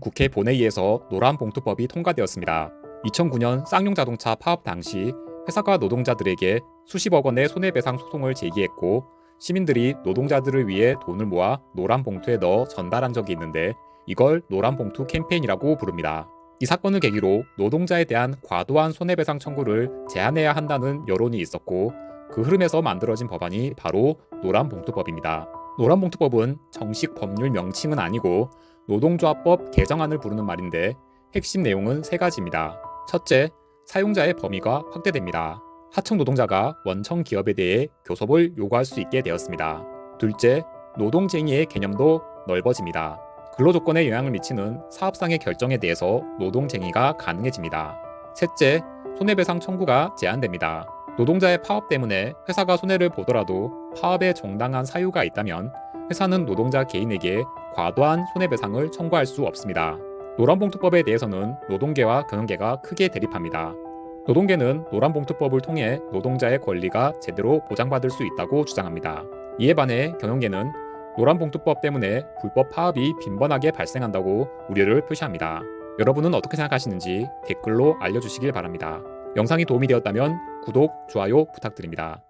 국회 본회의에서 노란 봉투법이 통과되었습니다. 2009년 쌍용 자동차 파업 당시 회사가 노동자들에게 수십억 원의 손해배상 소송을 제기했고 시민들이 노동자들을 위해 돈을 모아 노란 봉투에 넣어 전달한 적이 있는데 이걸 노란 봉투 캠페인이라고 부릅니다. 이 사건을 계기로 노동자에 대한 과도한 손해배상 청구를 제한해야 한다는 여론이 있었고 그 흐름에서 만들어진 법안이 바로 노란봉투법입니다. 노란봉투법은 정식 법률 명칭은 아니고 노동조합법 개정안을 부르는 말인데 핵심 내용은 세 가지입니다. 첫째, 사용자의 범위가 확대됩니다. 하청 노동자가 원청 기업에 대해 교섭을 요구할 수 있게 되었습니다. 둘째, 노동쟁의의 개념도 넓어집니다. 근로조건에 영향을 미치는 사업상의 결정에 대해서 노동쟁의가 가능해집니다. 셋째, 손해배상 청구가 제한됩니다. 노동자의 파업 때문에 회사가 손해를 보더라도 파업에 정당한 사유가 있다면 회사는 노동자 개인에게 과도한 손해배상을 청구할 수 없습니다. 노란봉투법에 대해서는 노동계와 경영계가 크게 대립합니다. 노동계는 노란봉투법을 통해 노동자의 권리가 제대로 보장받을 수 있다고 주장합니다. 이에 반해 경영계는 노란봉투법 때문에 불법 파업이 빈번하게 발생한다고 우려를 표시합니다. 여러분은 어떻게 생각하시는지 댓글로 알려주시길 바랍니다. 영상이 도움이 되었다면 구독, 좋아요 부탁드립니다.